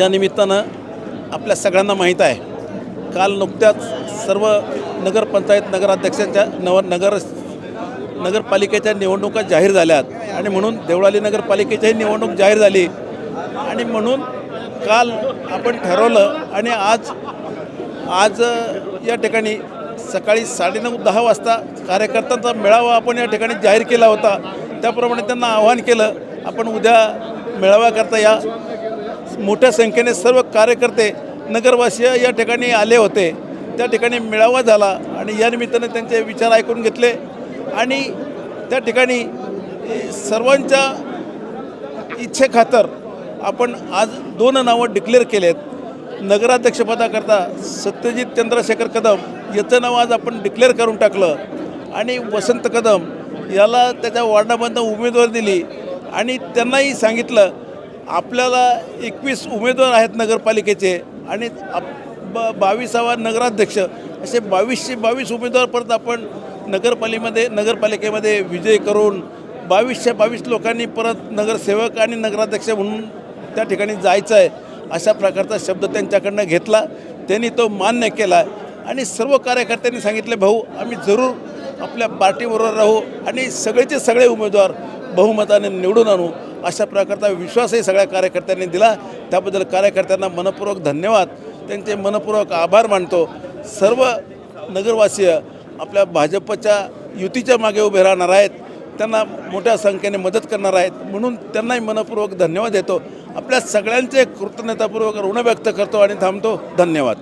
या निमित्तानं आपल्या सगळ्यांना माहीत आहे काल नुकत्याच सर्व नगरपंचायत नगराध्यक्षांच्या नव नगर नगरपालिकेच्या निवडणुका जाहीर झाल्यात. आणि म्हणून देवळाली नगरपालिकेच्याही निवडणूक जाहीर झाली. आणि म्हणून काल आपण ठरवलं आणि आज आज या ठिकाणी सकाळी साडेनऊ दहा वाजता कार्यकर्त्यांचा मेळावा आपण या ठिकाणी जाहीर केला होता. त्याप्रमाणे त्यांना आवाहन केलं आपण उद्या मेळाव्याकरता या मोठ्या संख्येने सर्व कार्यकर्ते नगरवासीय या ठिकाणी आले होते. त्या ठिकाणी मेळावा झाला आणि या निमित्तानं त्यांचे विचार ऐकून घेतले. आणि त्या ठिकाणी सर्वांच्या इच्छेखातर आपण आज दोन नावं डिक्लेअर केलेत. नगराध्यक्षपदाकरता सत्यजित चंद्रशेखर कदम याचं नाव आज आपण डिक्लेअर करून टाकलं. आणि वसंत कदम याला त्याच्या वॉर्डामधनं उमेदवार दिली. आणि त्यांनाही सांगितलं आपल्याला एकवीस उमेदवार आहेत नगरपालिकेचे आणि आप ब बावीसावा नगराध्यक्ष असे बावीसशे बावीस उमेदवार परत आपण नगरपालिकेमध्ये नगरपालिकेमध्ये विजय करून बावीसशे बावीस लोकांनी परत नगरसेवक आणि नगराध्यक्ष म्हणून त्या ठिकाणी जायचं आहे अशा प्रकारचा शब्द त्यांच्याकडनं घेतला. त्यांनी तो मान्य केला. आणि सर्व कार्यकर्त्यांनी सांगितले भाऊ आम्ही जरूर आपल्या पार्टीबरोबर राहू आणि सगळेचे सगळे उमेदवार बहुमताने निवडून आणू. अशा प्रकारचा विश्वासही सगळ्या कार्यकर्त्यांनी दिला. त्याबद्दल कार्यकर्त्यांना मनपूर्वक धन्यवाद. त्यांचे मनपूर्वक आभार मानतो. सर्व नगरवासीय आपल्या भाजपच्या युतीच्या मागे उभे राहणार आहेत. त्यांना मोठ्या संख्येने मदत करणार आहेत. म्हणून त्यांनाही मनपूर्वक धन्यवाद देतो. आपल्या सगळ्यांचे कृतज्ञतापूर्वक ऋण व्यक्त करतो आणि थांबतो. धन्यवाद.